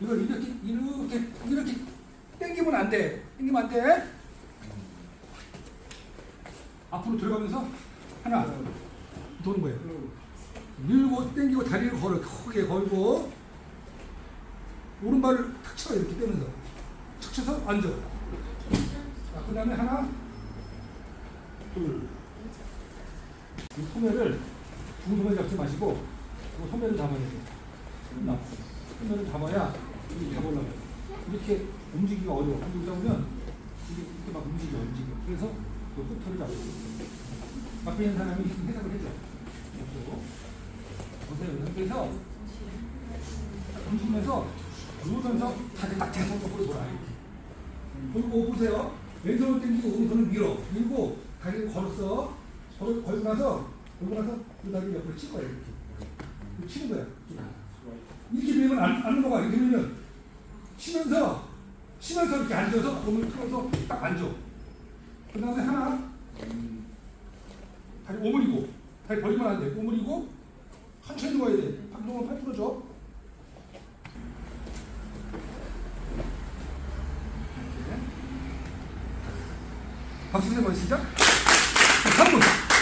이걸 이렇게 이렇게 이렇게 당기면 안 돼. 당기면 안 돼. 앞으로 들어가면서 하나 도는 거예요. 밀고 당기고 다리를 걸어 크게 걸고 오른발을 탁 쳐 이렇게 빼면서 탁 쳐서 앉아. 자, 그 다음에 하나 둘. 이 소매를 두 손을 잡지 마시고 그 소매를 잡아야 돼요. 끝나. 소매를 잡아야 이렇게 잡으려고 해요. 이렇게 움직이기가 어려워. 움직이 잡으면 이게 이렇게 막 움직여, 움직여. 그래서 그 끝을 잡고 앞에 있는 사람이 해석을 해줘. 없고. 보세요. 그래서 움직이면서 누우면서 다리 딱 대성적으로 돌아. 이렇게. 그리고 보세요. 왼손을 당기고 오른손을 밀어. 밀고 다리를 걸었어. 걸, 걸고 나서 걸고 나서 그 다리 옆으로 친 거야. 이렇게. 이렇게 치는 거야. 이렇게 밀면 안, 안 넘어가. 이렇게 밀면 치면서 치면서 이렇게 앉아서 몸을 틀어서 딱 앉아. 그 다음에 하나 다리 오므리고 다리 벌리면 안 돼. 오므리고 천천히 누워야 돼. 방송은 팔 풀어줘. 박수 세번 시작. 3분.